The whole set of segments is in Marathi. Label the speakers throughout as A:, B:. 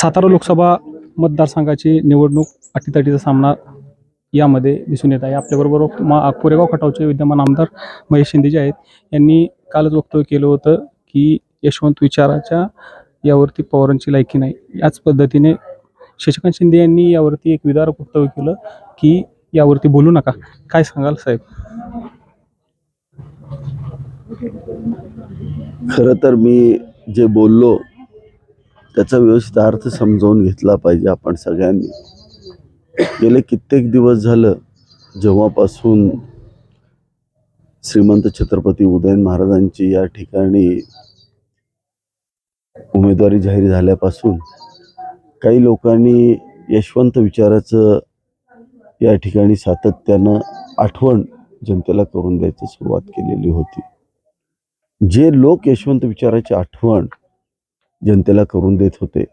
A: सातारा लोकसभा मतदारसंघाची निवडणूक अटीतटीचा सामना यामध्ये दिसून येत आहे. आपल्याबरोबर मा कोरेगाव खटावचे विद्यमान आमदार महेश शिंदे जे आहेत. यांनी कालच वक्तव्य केलं होतं की यशवंत विचाराच्या यावरती पवारांची लायकी नाही. याच पद्धतीने शशिकांत शिंदे यांनी यावरती एक विदारक वक्तव्य केलं की यावरती बोलू नका. काय सांगाल साहेब?
B: खरं तर मी जे बोललो त्याचा व्यवस्थित अर्थ समजावून घेतला पाहिजे आपण सगळ्यांनी. गेले कित्येक दिवस झालं जेव्हापासून श्रीमंत छत्रपती उदयन महाराजांची या ठिकाणी उमेदवारी जाहीर झाल्यापासून काही लोकांनी यशवंत विचाराचं या ठिकाणी सातत्यानं आठवण जनतेला करून द्यायची सुरुवात केलेली होती. जे लोक यशवंत विचाराची आठवण जनतेला करून देत होते.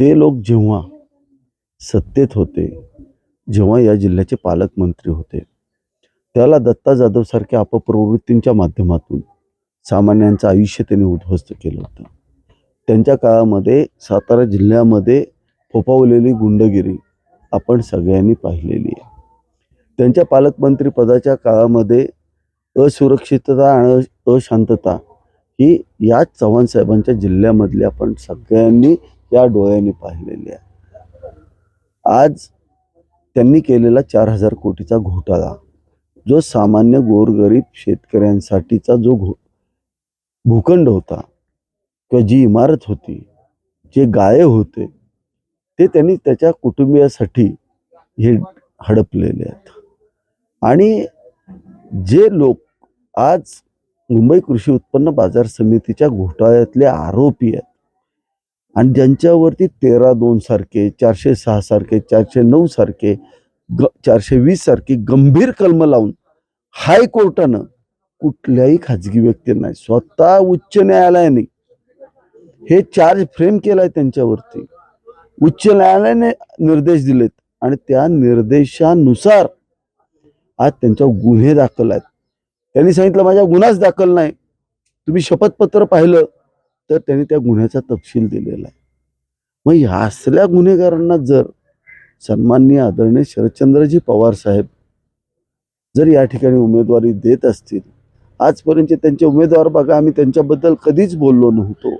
B: ते लोक जेव्हा सत्तेत होते जेव्हा या जिल्ह्याचे पालकमंत्री होते त्याला दत्ता जाधव सारख्या अपप्रवृत्तींच्या माध्यमातून सामान्यांचं आयुष्य त्यांनी उद्ध्वस्त केलं होतं. त्यांच्या काळामध्ये सातारा जिल्ह्यामध्ये फोफावलेली गुंडगिरी आपण सगळ्यांनी पाहिलेली आहे. त्यांच्या पालकमंत्री पदाच्या काळामध्ये असुरक्षितता आणि अशांतता ही या चव्हाण साहेबांच्या जिल्ह्यामधली आपण सगळ्यांनी या डोळ्यांनी पाहिलेली आहे. आज त्यांनी केलेला चार हजार कोटीचा घोटाळा जो सामान्य गोरगरीब शेतकऱ्यांसाठीचा जो घो भूखंड होता किंवा जी इमारत होती जे गाळे होते ते त्यांनी त्याच्या कुटुंबियासाठी हे हडपलेले आहेत. आणि जे लोक आज मुंबई कृषी उत्पन्न बाजार समितीच्या घोटाळ्यातले आरोपी आहेत. आणि ज्यांच्यावरती तेरा दोन सारखे चारशे सहा सारखे चारशे नऊ सारखे ग चारशे वीस सारखी गंभीर कलम लावून हायकोर्टानं कुठल्याही खाजगी व्यक्तींना स्वतः उच्च न्यायालयाने हे चार्ज फ्रेम केलाय त्यांच्यावरती. उच्च न्यायालयाने निर्देश दिलेत आणि त्या निर्देशानुसार आज त्यांच्यावर गुन्हे दाखल आहेत. त्यांनी सांगितलं माझ्या गुन्हाच दाखल नाही. तुम्ही शपथपत्र पाहिलं तर त्यांनी त्या गुन्ह्याचा तपशील दिलेला आहे. मग ह्या असल्या गुन्हेगारांना जर सन्माननीय आदरणीय शरदचंद्रजी पवार साहेब जर या ठिकाणी उमेदवारी देत असतील आजपर्यंत त्यांचे उमेदवार बघा आम्ही त्यांच्याबद्दल कधीच बोललो नव्हतो.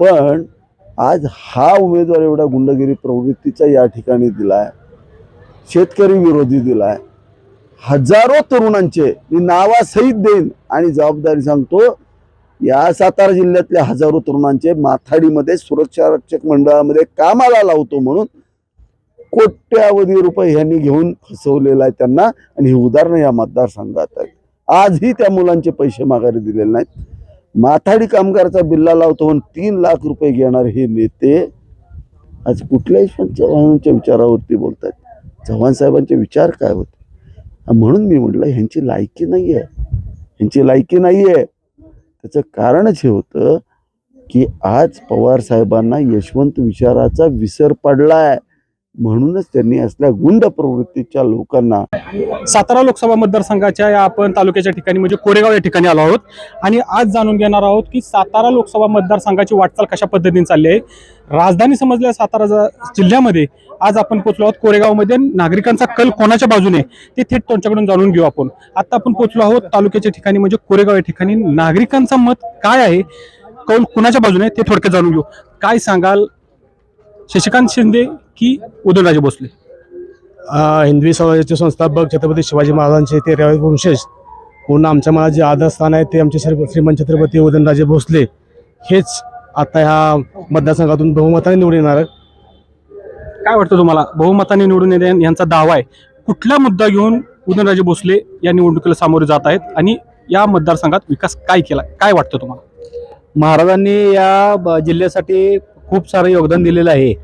B: पण आज हा उमेदवार एवढा गुंडगिरी प्रवृत्तीचा या ठिकाणी दिलाय शेतकरी विरोधी दिलाय. हजारो तरुणांचे मी नावासहित देईन आणि जबाबदारी सांगतो या सातारा जिल्ह्यातल्या हजारो तरुणांचे माथाडीमध्ये सुरक्षा रक्षक मंडळामध्ये कामाला लावतो म्हणून कोट्यावधी रुपये ह्यांनी घेऊन फसवलेला आहे त्यांना आणि ही उदाहरणं या मतदारसंघात आहेत. आजही त्या मुलांचे पैसे माघारी दिलेले नाहीत. माथाडी कामगारचा बिल्ला लावतो म्हणून तीन लाख रुपये घेणारे हे नेते आज कुठल्याही चव्हाणांच्या विचारावरती बोलत आहेत चव्हाण साहेबांचे विचार काय होते? म्हणून मी म्हटलं ह्यांची लायकी नाही आहे ह्यांची लायकी नाही आहे त्याचं कारणच हे होतं की आज पवार साहेबांना यशवंत विचाराचा विसर पडलाय. म्हणूनच त्यांनी असल्या गुंड प्रवृत्तीच्या लोकांना
A: सातारा लोकसभा मतदारसंघाच्या या आपण तालुक्याच्या ठिकाणी म्हणजे कोरेगाव या ठिकाणी आलो आहोत. आणि आज जाणून घेणार आहोत की सातारा लोकसभा मतदारसंघाची वाटचाल कशा पद्धतीने चालली आहे? राजधानी समजल्या सातारा जिल्ह्यामध्ये आज आपण पोहोचलो आहोत कोरेगावमध्ये. नागरिकांचा कल कोणाच्या बाजूने? ते थेट त्यांच्याकडून जाणून घेऊ आपण. आता आपण पोहोचलो आहोत तालुक्याच्या ठिकाणी म्हणजे कोरेगाव या ठिकाणी. नागरिकांचं मत काय आहे? कौल कोणाच्या बाजूने? ते थोडक्यात जाणून घेऊ. काय सांगाल शशिकांत शिंदे की उदयनराजे भोसले?
C: हिंदवी समाजाचे संस्थापक छत्रपती शिवाजी महाराजांचे ते रयत वंशज. पूर्ण आमच्या मनात जे आदरस्थान आहे ते आमचे श्री श्रीमंत छत्रपती उदयनराजे भोसले. हेच आता ह्या मतदारसंघातून बहुमताने निवडून येणार आहेत.
A: काय वाटतं तुम्हाला? बहुमताने निवडून येणे यांचा दावा आहे. कुठला मुद्दा घेऊन उदयनराजे भोसले या निवडणुकीला सामोरे जात आहेत आणि या मतदारसंघात विकास काय केला काय वाटतं तुम्हाला?
D: महाराजांनी या ब- जिल्ह्यासाठी खूप सारं योगदान दिलेलं आहे.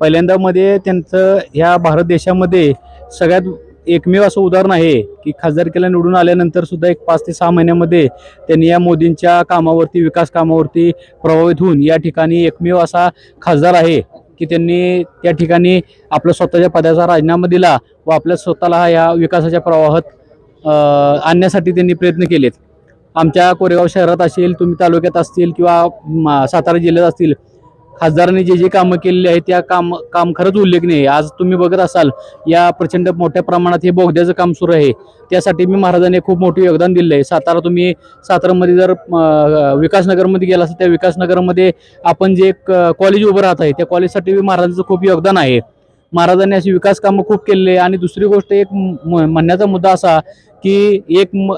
D: पहिल्यांदा मध्ये त्यांचं ह्या भारत देशामध्ये सगळ्यात एकमेव असं उदाहरण आहे की खासदारकीला निवडून आल्यानंतर सुद्धा एक पाच ते सहा महिन्यामध्ये त्यांनी या मोदींच्या कामावरती विकास कामावरती प्रभावित होऊन या ठिकाणी एकमेव असा खासदार आहे. की त्यांनी त्या ठिकाणी आपल्या स्वतःच्या पदाचा राजीनामा दिला व आपल्या स्वतःला या विकासाच्या प्रवाहात आणण्यासाठी त्यांनी प्रयत्न केलेत. आमच्या कोरेगाव शहरात असेल तुम्ही तालुक्यात असतील किंवा सातारा जिल्ह्यात असतील खासदारांनी जे जे कामं केलेली आहेत त्या काम काम खरंच उल्लेखनीय आहे. आज तुम्ही बघत असाल या प्रचंड मोठ्या प्रमाणात हे बोगद्याचं काम सुरू आहे. त्यासाठी मी महाराजांनी खूप मोठे योगदान दिलं आहे. सातारा तुम्ही सातारामध्ये जर विकासनगरमध्ये गेला असेल त्या विकासनगरमध्ये आपण जे एक कॉलेज उभं राहत आहे त्या कॉलेजसाठी बी महाराजांचं खूप योगदान आहे. महाराजांनी अशी विकास कामं खूप केलेली आहे. आणि दुसरी गोष्ट एक म- म्हणण्याचा मुद्दा असा की एक म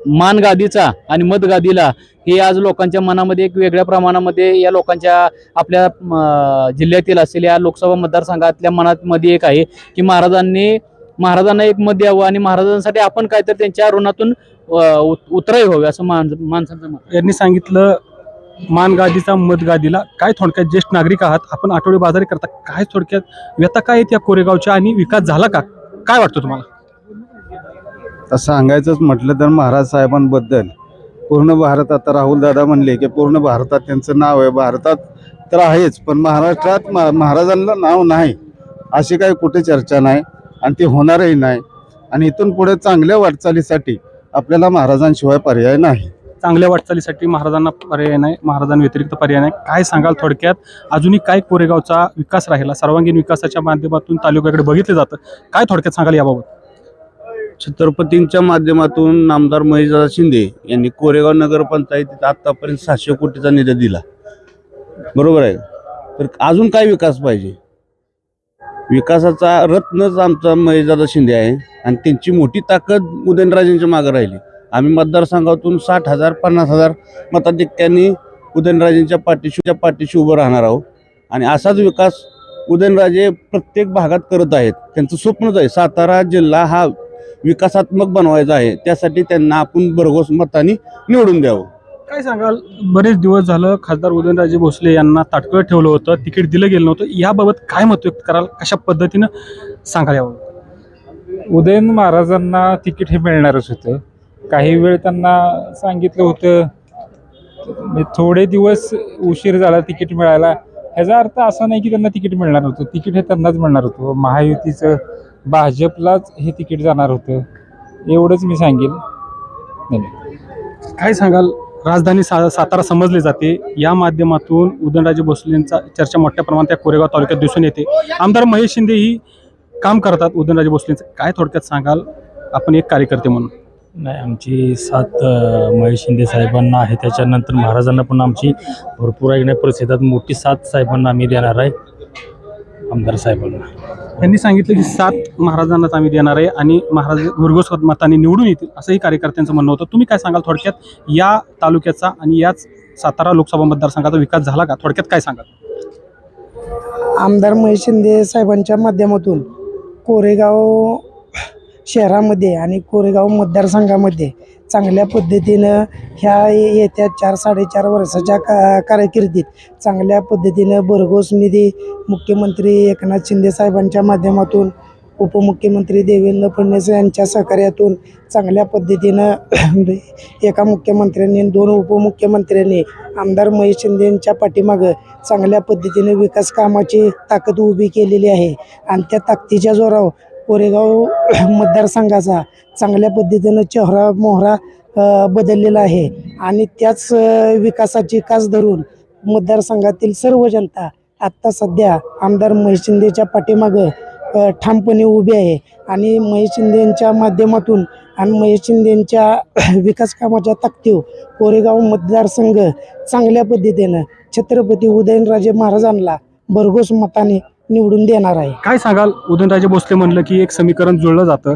D: मानगादीचा आणि मतगादीला हे आज लोकांच्या मनामध्ये एक वेगळ्या प्रमाणामध्ये या लोकांच्या आपल्या जिल्ह्यातील असेल या लोकसभा मतदारसंघातल्या मनात मध्ये एक आहे की महाराजांनी महाराजांना एक मत द्यावं आणि महाराजांसाठी आपण काहीतरी त्यांच्या ऋणातून अ, उत- उतराई व्हावी असं मान माणसांचं मत
A: यांनी सांगितलं मानगादीचा मतगादीला काय थोडक्यात ज्येष्ठ नागरिक आहात आपण आठवडे बाजारी करता काय थोडक्यात व्यथा काय आहेत या कोरेगावच्या आणि विकास झाला का? काय वाटतं तुम्हाला?
E: तर सांगायचंच म्हटलं तर महाराज साहेबांबद्दल. पूर्ण भारत आता राहुल दादा म्हणले की पूर्ण भारतात त्यांचं नाव आहे. भारतात तर आहेच पण महाराष्ट्रात मा- महाराजांना नाव नाही अशी काही कुठे चर्चा नाही आणि ती होणारही नाही. आणि इथून पुढे चांगल्या वाटचालीसाठी आपल्याला महाराजांशिवाय पर्याय नाही.
A: चांगल्या वाटचालीसाठी महाराजांना पर्याय नाही महाराजांव्यतिरिक्त पर्याय नाही. काय सांगाल थोडक्यात? अजूनही काय कोरेगावचा विकास राहिला? सर्वांगीण विकासाच्या माध्यमातून तालुक्याकडे बघितलं जातं. काय थोडक्यात सांगाल याबाबत?
F: छत्रपतींच्या माध्यमातून नामदार महेशदादा शिंदे यांनी कोरेगाव नगरपंचायतीत आतापर्यंत सातशे कोटीचा निधी दिला. बरोबर आहे तर अजून काय विकास पाहिजे? विकासाचा रत्नच आमचा महेशदादा शिंदे आहे आणि त्यांची मोठी ताकद उदयनराजेंच्या मागे राहिली. आम्ही मतदारसंघातून साठ हजार पन्नास हजार मताधिक्यांनी उदयनराजेंच्या पाठीशीच्या पाठीशी उभं राहणार आहोत. आणि असाच विकास उदयनराजे प्रत्येक भागात करत आहेत. त्यांचं स्वप्नच आहे. सातारा जिल्हा हा विकासात्मक बनवायचा आहे त्यासाठी त्यांना आपण भरघोस मताने निवडून द्यावं.
A: काय सांगाल? बरेच दिवस झालं खासदार उदयनराजे भोसले यांना ताटकळत ठेवलं होतं तिकीट दिलं गेलं नव्हतं. याबाबत काय मत व्यक्त कराल? कशा पद्धतीनं सांगाल याबाबत
G: उदयन महाराजांना तिकीट हे मिळणारच होतं. काही वेळ त्यांना सांगितलं होतं थोडे दिवस उशीर झाला तिकीट मिळायला. ह्याचा अर्थ असा नाही की त्यांना तिकीट मिळणार होतं तिकीट हे त्यांनाच मिळणार होतं. महायुतीचं भाजपलाच हे तिकीट जाणार होतं. एवढंच मी सांगेन धन्यवाद.
A: काय सांगाल? राजधानी सा सातारा समजली जाते. या माध्यमातून उदयनराजे भोसलेंचा चर्चा मोठ्या प्रमाणात या कोरेगाव तालुक्यात दिसून येते. आमदार महेश शिंदे ही काम करतात. उदयनराजे भोसलेंचं काय थोडक्यात सांगाल? आपण एक कार्यकर्ते म्हणून.
H: नाही आमची साथ अ, महेश शिंदे साहेबांना आहे. त्याच्यानंतर महाराजांना पण आमची भरपूर ऐकण्या परिस्थितीत मोठी साथ साहेबांना आम्ही देणार आहे. आमदार साहेबांना.
A: त्यांनी सांगितलं की सात महाराजांनाच आम्ही देणार आहे आणि महाराज भरघोस मताने निवडून येतील असंही कार्यकर्त्यांचं म्हणणं होतं. तुम्ही काय सांगाल थोडक्यात? या तालुक्याचा आणि याच सातारा लोकसभा मतदारसंघाचा विकास झाला का? थोडक्यात काय सांगाल?
I: आमदार महेश शिंदे साहेबांच्या माध्यमातून कोरेगाव शहरामध्ये आणि कोरेगाव मतदारसंघामध्ये चांगल्या पद्धतीनं ह्या येत्या चार साडेचार वर्षाच्या का कारकिर्दीत चांगल्या पद्धतीनं भरघोस निधी मुख्यमंत्री एकनाथ शिंदे साहेबांच्या माध्यमातून उपमुख्यमंत्री देवेंद्र फडणवीस यांच्या सहकार्यातून चांगल्या पद्धतीनं एका मुख्यमंत्र्यांनी दोन उपमुख्यमंत्र्यांनी आमदार महेश शिंदे यांच्या पाठीमागं चांगल्या पद्धतीने विकास कामाची ताकद उभी केलेली आहे. आणि त्या ताकदीच्या जोरावर कोरेगाव मतदारसंघाचा चांगल्या पद्धतीनं चेहरा मोहरा बदललेला आहे. आणि त्याच विकासाची कास धरून मतदारसंघातील सर्व जनता आत्ता सध्या आमदार महेश शिंदेच्या पाठीमागं ठामपणे उभी आहे. आणि महेश शिंदेच्या माध्यमातून आणि महेश शिंदेच्या विकास कामाच्या ताकदीव कोरेगाव मतदारसंघ चांगल्या पद्धतीनं छत्रपती उदयनराजे महाराजांना भरघोस मताने निवडून देणार आहे.
A: काय सांगाल? उदयनराजे भोसले म्हणलं की एक समीकरण जुळलं जातं.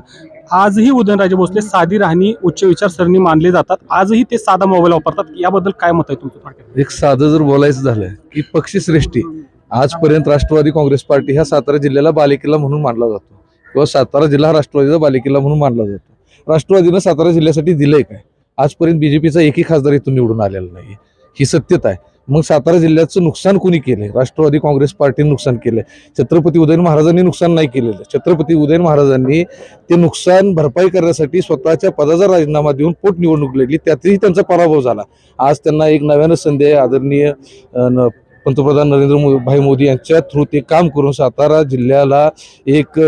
A: आजही उदयनराजे भोसले साधी राहणी उच्च विचारसरणी मानले जातात. आजही ते साधा मोबाईल वापरतात. याबद्दल काय मत आहे तुमचं थोडक्यात?
J: एक साधं जर बोलायचं झालं की पक्षश्रेष्ठी आजपर्यंत राष्ट्रवादी काँग्रेस पार्टी ह्या सातारा जिल्ह्याला बालेकिल्ला म्हणून मानला जातो. किंवा सातारा जिल्हा हा राष्ट्रवादीचा बालेकिल्ला म्हणून मानला जातो. राष्ट्रवादीनं सातारा जिल्ह्यासाठी दिलंय काय? आजपर्यंत बीजेपीचा एकही खासदार इथून निवडून आलेला नाही ही सत्यता आहे. मग सातारा जिल्ह्याचं नुकसान कोणी केलं राष्ट्रवादी काँग्रेस पार्टीने नुकसान केलंय. छत्रपती उदयन महाराजांनी नुकसान नाही केलेलं. छत्रपती उदयन महाराजांनी ते नुकसान भरपाई करण्यासाठी स्वतःच्या पदाचा राजीनामा देऊन पोटनिवडणूक लढली. त्यातही त्यांचा पराभव झाला. आज त्यांना एक नव्यानं संधी आहे. आदरणीय न- पंतप्रधान नरेंद्र मो भाई मोदी यांच्या थ्रू ते काम करून सातारा जिल्ह्याला एक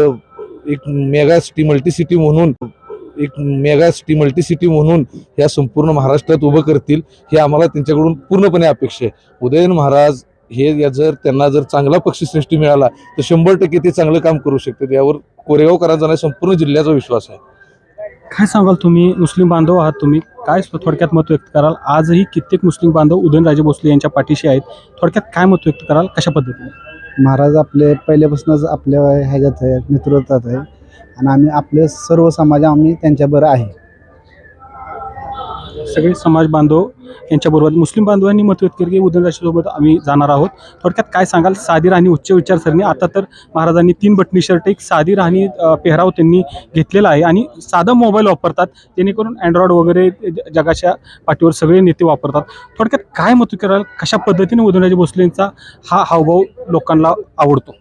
J: एक मेगा सिटी मल्टी सिटी म्हणून एक मेगा सिटी मल्टी सिटी म्हणून या संपूर्ण महाराष्ट्रात उभं करतील हे आम्हाला त्यांच्याकडून पूर्णपणे अपेक्षा आहे. उदयन महाराज हे या जर त्यांना जर चांगला पक्षश्रेष्ठी मिळाला तर शंभर टक्के ते चांगलं काम करू शकतात. यावर कोरेगावकरांचा संपूर्ण जिल्ह्याचा विश्वास आहे.
A: काय सांगाल तुम्ही? मुस्लिम बांधव आहात तुम्ही. काय थोडक्यात मत व्यक्त कराल? आजही कित्येक मुस्लिम बांधव उदयनराजे भोसले यांच्या पाठीशी आहेत. थोडक्यात काय मत व्यक्त कराल? कशा पद्धतीने?
E: महाराज आपले पहिल्यापासूनच आपल्या ह्याच्यात आहे नेतृत्वात आहे आणि आम्ही आपले सर्व समाज आम्ही त्यांच्याबरोबर आहे.
A: सगळे समाज बांधव यांच्याबरोबर मुस्लिम बांधवांनी मत व्यक्त केले की उदयनराजेसोबत आम्ही जाणार आहोत. थोडक्यात काय सांगाल? साधी राहणी उच्च विचारसरणी. आता तर महाराजांनी तीन बटणी शर्ट एक साधी राहणी पेहराव त्यांनी घेतलेला आहे आणि साधा मोबाईल वापरतात. जेणेकरून अँड्रॉइड वगैरे ज- जगाच्या पाठीवर सगळे नेते वापरतात. थोडक्यात काय मत कराल? कशा पद्धतीने उदयनराजे भोसलेंचा हा हावभाव लोकांना आवडतो?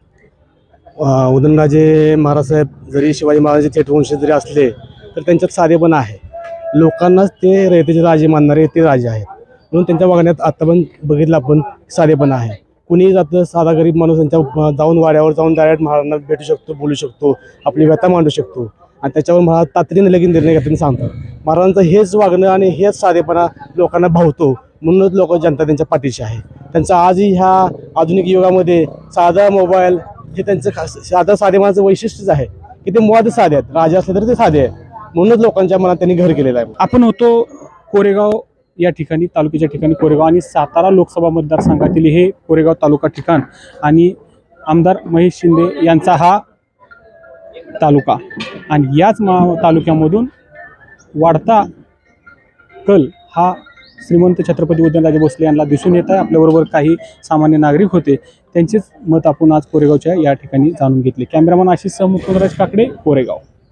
C: उदयनराजे महाराजसाहेब जरी शिवाजी महाराजांचे थेटवंशी जरी असले तर त्यांच्यात साधेपणा आहे. लोकांनाच ते रयतेचे राजे मानणारे ते राजे आहेत. म्हणून त्यांच्या वागण्यात आत्ता पण बघितलं आपण साधेपणा आहे. कुणीही जातं साधा गरीब माणूस त्यांच्या जाऊन वाड्यावर जाऊन डायरेक्ट महाराजांना भेटू शकतो बोलू शकतो आपली व्यथा मांडू शकतो. आणि त्याच्यावर महाराज तातडीने लगीन निर्णय घेताना सांगतात. महाराजांचं हेच वागणं आणि हेच साधेपणा लोकांना भावतो म्हणूनच लोक जनता त्यांच्या पाठीशी आहे. त्यांचा आजही ह्या आधुनिक युगामध्ये साधा मोबाईल हे त्यांचं खास साधा साधेपणाचं वैशिष्ट्यच आहे की ते मुळात साधे आहेत. राजा असले तर ते साधे आहेत. म्हणूनच लोकांच्या मनात त्यांनी घर केलेलं आहे.
A: आपण होतो कोरेगाव या ठिकाणी तालुक्याच्या ठिकाणी कोरेगाव आणि सातारा लोकसभा मतदारसंघातील हे कोरेगाव तालुका ठिकाण आणि आमदार महेश शिंदे यांचा हा तालुका. आणि याच मा तालुक्यामधून वाढता कल हा श्रीमंत छत्रपती उदयनराजे भोसले यांना दिसून येत आहे. आपल्याबरोबर काही सामान्य नागरिक होते. त्यांचेच मत आपण आज कोरेगावच्या या ठिकाणी जाणून घेतले. कॅमेरामन आशिष सह मुकुंदराज काकडे कोरेगाव.